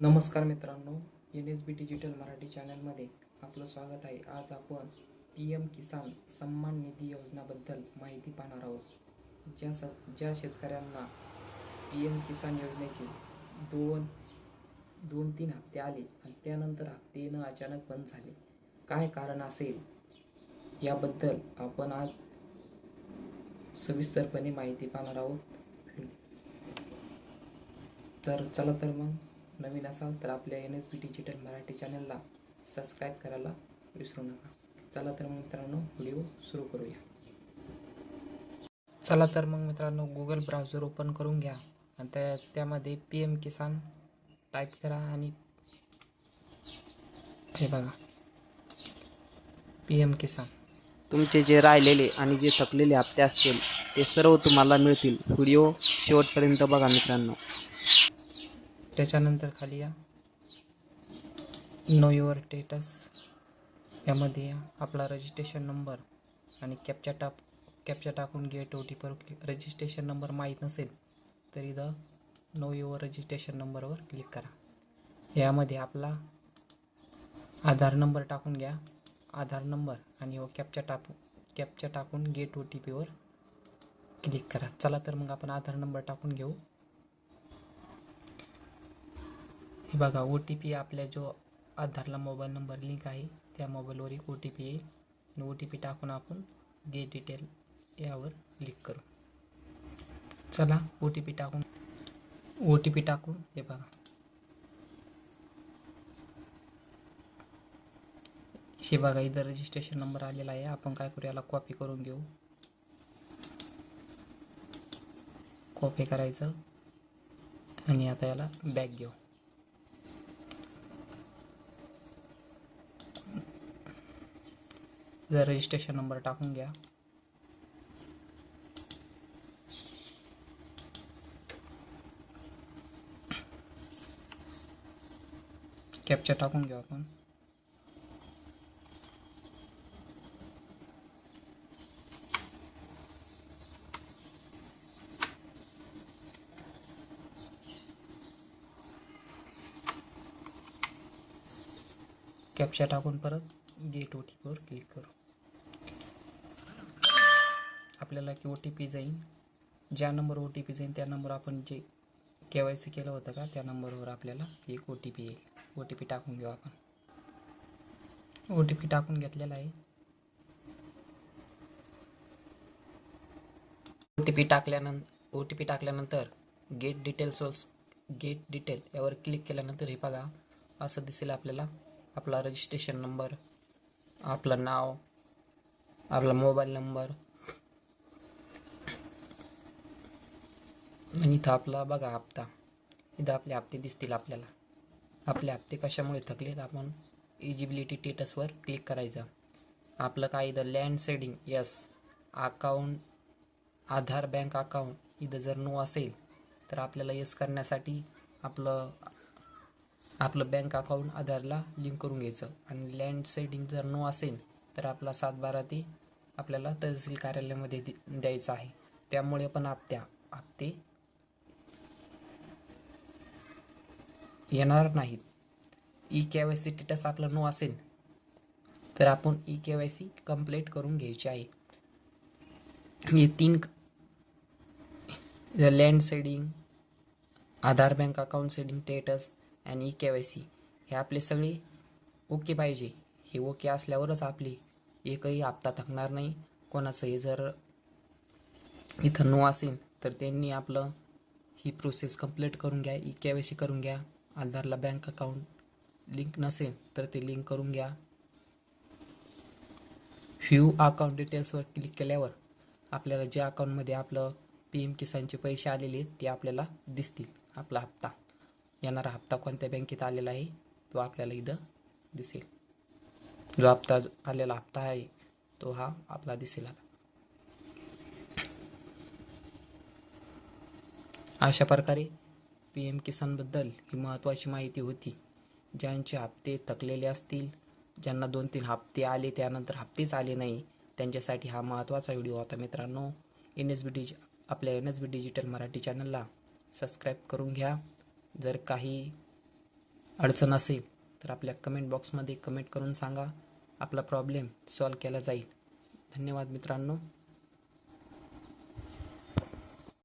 नमस्कार मित्रांनो N S B digital Marathi चॅनलमध्ये आपलं स्वागत आहे. आज आपण पी एम किसान सन्मान निधी योजनाबद्दल माहिती पाहणार आहोत. ज्या स ज्या शेतकऱ्यांना पी एम किसान योजनेचे दोन दोन तीन हप्ते आले आणि त्यानंतर हप्ते येणं अचानक बंद झाले. काय कारण असेल याबद्दल आपण आज सविस्तरपणे माहिती पाहणार आहोत. तर चला तर मग नवीन असाल तर आपल्या N S B digital Marathi चॅनलला सबस्क्राईब करायला विसरू नका. चला तर मग मित्रांनो व्हिडिओ सुरू करूया. चला तर मग मित्रांनो गुगल ब्राउझर ओपन करून घ्या. आणि त्या त्यामध्ये पी एम किसान टाईप करा आणि हे बघा. पी एम किसान तुमचे जे राहिलेले आणि जे थकलेले हप्ते असतील ते सर्व तुम्हाला मिळतील. व्हिडिओ शेवटपर्यंत बघा मित्रांनो. त्याच्यानंतर खाली या. नो युअर स्टेटस यामध्ये या. आपला रजिस्ट्रेशन नंबर आणि कॅपच्या टाप कॅपच्या टाकून गेट ओ टी पीवर क्लिक रजिस्ट्रेशन नंबर माहीत नसेल तर इथं नो युअर रजिस्ट्रेशन नंबरवर क्लिक करा. यामध्ये आपला आधार नंबर टाकून घ्या. आधार नंबर आणि व कॅपच्या टाकू कॅपच्या टाकून गेट ओ टी पीवर क्लिक करा. चला तर मग आपण आधार नंबर टाकून घेऊ. हे बघा ओ टी पी आपल्या जो आधारला मोबाईल नंबर लिंक आहे त्या मोबाईलवर एक ओ टी पी येईल आणि ओ टी पी टाकून आपण गेट डिटेल यावर क्लिक करू. चला ओ टी पी टाकून ओ टी पी टाकू हे बघा. हे बघा इथं रजिस्ट्रेशन नंबर आलेला आहे. आपण काय करू याला कॉपी करून घेऊ. कॉपी करायचं. आणि आता याला बॅग घेऊ. जर रजिस्ट्रेशन नंबर टाकून घ्या कॅप्चा टाकून घेऊ आपण कॅप्चा टाकून परत। गेट ओ टी पीवर क्लिक करू. आपल्याला की ओ टी पी जाईल. ज्या नंबर ओ टी पी जाईल त्या नंबर आपण जे के वाय सी केलं होतं का त्या नंबरवर आपल्याला एक ओ टी पी येईल. ओ टी पी टाकून घेऊ आपण. ओ टी पी टाकून घेतलेला आहे. ओ टी पी टाकल्यानंतर ओ टी पी टाकल्यानंतर गेट डिटेल्सवर गेट डिटेल यावर क्लिक केल्यानंतर हे बघा असं दिसेल आपल्याला. आपला रजिस्ट्रेशन नंबर आपलं नाव आपला मोबाईल नंबर. आणि इथं आपला बघा हप्ता. इथं आपले हप्ते दिसतील आपल्याला. आपले हप्ते कशामुळे थकलेत? आपण इजिबिलिटी टेटसवर क्लिक करायचं. आपलं काय इथं? Land seeding yes account Aadhaar bank account इथं जर नो असेल तर आपल्याला यस करण्यासाठी आपलं आपलं बँक अकाउंट आधारला लिंक करून घ्यायचं. आणि लँड सेटिंग जर नो असेल तर आपला सात बारा ते आपल्याला तहसील कार्यालयामध्ये दि- द्यायचं आहे. त्यामुळे पण आपत्या आपते येणार नाहीत. E K Y C status आपलं नो असेल तर आपण E K Y C complete करून घ्यायची आहे. हे तीन land seeding Aadhaar bank account seeding status आणि ई के वाय सी. हे आपले सगळे ओके पाहिजे. हे ओके असल्यावरच आपली एकही हप्ता थकणार नाही. कोणाचंही जर इथं नो असेल तर त्यांनी आपलं ही प्रोसेस कंप्लीट करून घ्या ई के वाय सी करून घ्या. आधारला बँक अकाउंट लिंक नसेल तर ते लिंक करून घ्या. फ्यू अकाउंट डिटेल्सवर क्लिक केल्यावर आपल्याला ज्या अकाउंटमध्ये आपलं पी एम किसानचे पैसे आलेले ते आपल्याला दिसतील आपला हप्ता. येणारा हप्ता कोणत्या बँकेत आलेला आहे तो आपल्याला इथं दिसेल. जो हप्ता आलेला हप्ता आहे तो हा आपला दिसेल आता. अशा प्रकारे पी एम किसानबद्दल ही महत्त्वाची माहिती होती. ज्यांचे हप्ते थकलेले असतील ज्यांना दोन तीन हप्ते आले त्यानंतर हप्तेच आले नाही त्यांच्यासाठी हा महत्त्वाचा व्हिडिओ होता मित्रांनो. एन एस बी डिजि आपल्या N S B digital Marathi चॅनलला सबस्क्राईब करून घ्या. जर काही अडचण असेल तर आपल्या कमेंट बॉक्समध्ये कमेंट करून सांगा. आपला प्रॉब्लेम सॉल्व केला जाईल. धन्यवाद मित्रांनो.